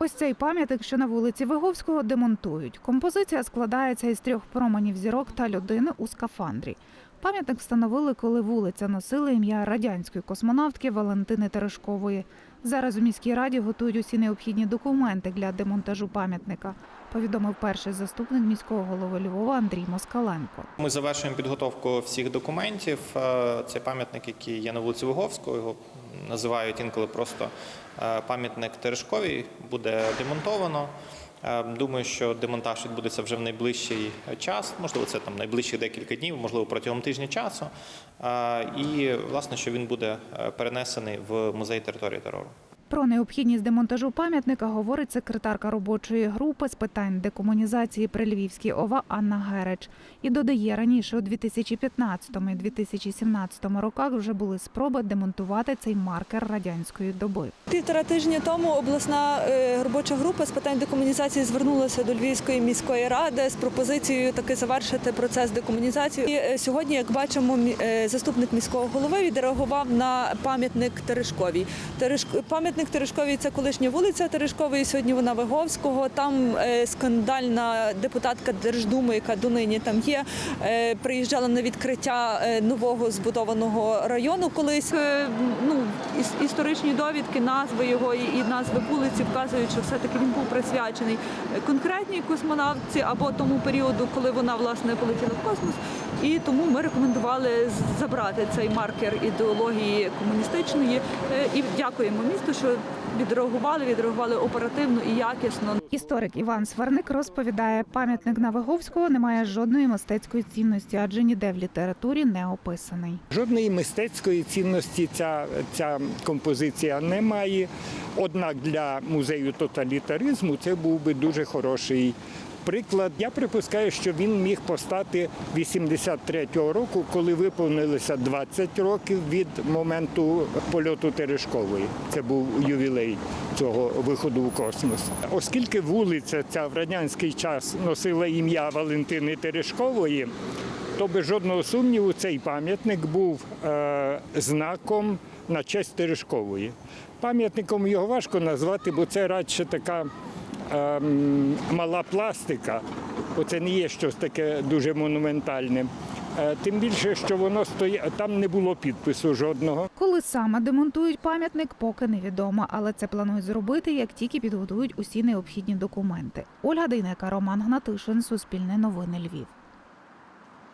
Ось цей пам'ятник, що на вулиці Виговського, демонтують. Композиція складається із трьох променів зірок та людини у скафандрі. Пам'ятник встановили, коли вулиця носила ім'я радянської космонавтки Валентини Терешкової. Зараз у міській раді готують усі необхідні документи для демонтажу пам'ятника. Повідомив перший заступник міського голови Львова Андрій Москаленко. Ми завершуємо підготовку всіх документів. Е, Це пам'ятник, який є на вулиці Виговського. Його називають інколи просто е, пам'ятник Терешковій. Буде демонтовано. Е, Думаю, що демонтаж відбудеться вже в найближчий час. Можливо, це там найближчих декілька днів, можливо, протягом тижня часу. І власне, що він буде перенесений в музей території терору. Про необхідність демонтажу пам'ятника говорить секретарка робочої групи з питань декомунізації при Львівській ОВА Анна Гереч. І додає, раніше у 2015 і 2017 роках вже були спроби демонтувати цей маркер радянської доби. Півтора тижня тому обласна е, робоча група з питань декомунізації звернулася до Львівської міської ради з пропозицією таки завершити процес декомунізації. І е, сьогодні, як бачимо, е, заступник міського голови відреагував на пам'ятник Терешковій. Тереш- Пам'ятник Терешковій це колишня вулиця Терешкової. Сьогодні вона Виговського. Там е, скандальна депутатка Держдуми, яка донині там є, е, приїжджала на відкриття е, нового збудованого району колись. Ну історичні довідки, назви його і назви вулиці вказують, що все-таки він був присвячений конкретній космонавтці або тому періоду, коли вона власне полетіла в космос. І тому ми рекомендували забрати цей маркер ідеології комуністичної. Е, І дякуємо місту, що відреагували, відреагували оперативно і якісно. Історик Іван Сверник розповідає, пам'ятник на Виговського не має жодної мистецької цінності, адже ніде в літературі не описаний. Жодної мистецької цінності ця, ця композиція не має. Однак для музею тоталітаризму це був би дуже хороший приклад. Я припускаю, що він міг постати 83-го року, коли виповнилося 20 років від моменту польоту Терешкової. Це був ювілей цього виходу у космос. Оскільки вулиця ця в радянський час носила ім'я Валентини Терешкової, то без жодного сумніву цей пам'ятник був е, знаком на честь Терешкової. Пам'ятником його важко назвати, бо це радше така мала пластика, бо це не є щось таке дуже монументальне. Е, тим більше, що воно стоїть, там не було підпису жодного. Коли саме демонтують пам'ятник, поки невідомо, але це планують зробити, як тільки підготують усі необхідні документи. Ольга Дейнека, Роман Гнатишин, Суспільне новини Львів.